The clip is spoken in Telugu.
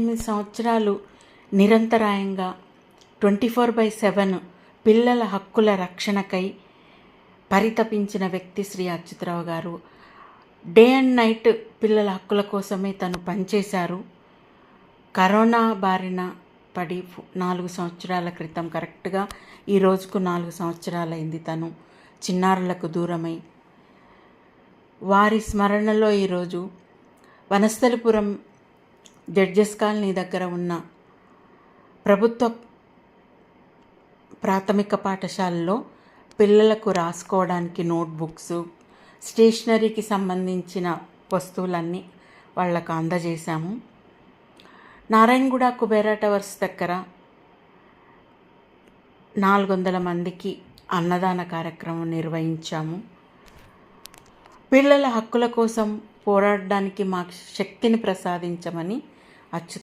ఎనిమిది సంవత్సరాలు నిరంతరాయంగా ట్వంటీ ఫోర్ బై సెవెన్ పిల్లల హక్కుల రక్షణకై పరితపించిన వ్యక్తి శ్రీ అచ్యుతరావు గారు. డే అండ్ నైట్ పిల్లల హక్కుల కోసమే తను పనిచేశారు. కరోనా బారిన పడి నాలుగు సంవత్సరాల క్రితం కరెక్ట్గా ఈ రోజుకు నాలుగు సంవత్సరాలైంది తను. చిన్నారులకు దూరమై. వారి స్మరణలో ఈరోజు వనస్థలిపురం జడ్జెస్ కాలనీ దగ్గర ఉన్న ప్రభుత్వ ప్రాథమిక పాఠశాలలో పిల్లలకు రాసుకోవడానికి నోట్బుక్స్ స్టేషనరీకి సంబంధించిన వస్తువులన్నీ వాళ్ళకు అందజేశాము. నారాయణగూడ కుబేరా టవర్స్ దగ్గర నాలుగు వందల మందికి అన్నదాన కార్యక్రమం నిర్వహించాము. పిల్లల హక్కుల కోసం పోరాడడానికి మాకు శక్తిని ప్రసాదించమని açık